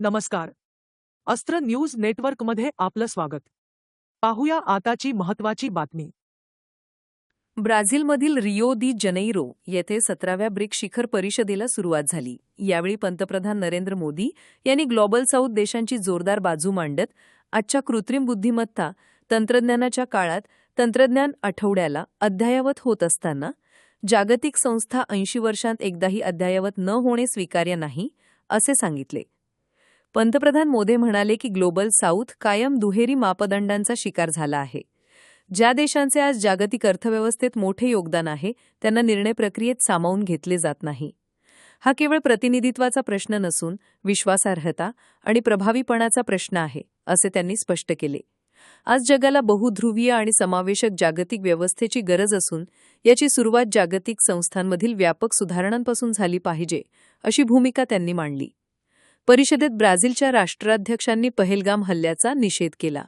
नमस्कार. अस्त्र न्यूज नेटवर्कमध्ये आपलं स्वागत. पाहूया आताची महत्वाची बातमी. ब्राझीलमधील रिओ दी जनैरो येथे सतराव्या ब्रिक शिखर परिषदेला सुरुवात झाली. यावेळी पंतप्रधान नरेंद्र मोदी यांनी ग्लोबल साऊथ देशांची जोरदार बाजू मांडत आजच्या कृत्रिम बुद्धिमत्ता तंत्रज्ञानाच्या काळात तंत्रज्ञान आठवड्याला अद्ययावत होत असताना जागतिक संस्था ऐंशी वर्षांत एकदाही अद्ययावत न होणे स्वीकार्य नाही असे सांगितले. पंतप्रधान मोदी म्हणाले की ग्लोबल साऊथ कायम दुहेरी मापदंडांचा शिकार झाला आहे. ज्या देशांचे आज जागतिक अर्थव्यवस्थेत मोठे योगदान आहे त्यांना निर्णय प्रक्रियेत सामावून घेतले जात नाही. हा केवळ प्रतिनिधित्वाचा प्रश्न नसून विश्वासार्हता आणि प्रभावीपणाचा प्रश्न आहे असे त्यांनी स्पष्ट केले. आज जगाला बहुध्रुवीय आणि समावेशक जागतिक व्यवस्थेची गरज असून याची सुरुवात जागतिक संस्थांमधील व्यापक सुधारणांपासून झाली पाहिजे अशी भूमिका त्यांनी मांडली. परिषदेत ब्राझीलच्या राष्ट्राध्यक्षांनी पहेलगाम हल्ल्याचा निषेध केला.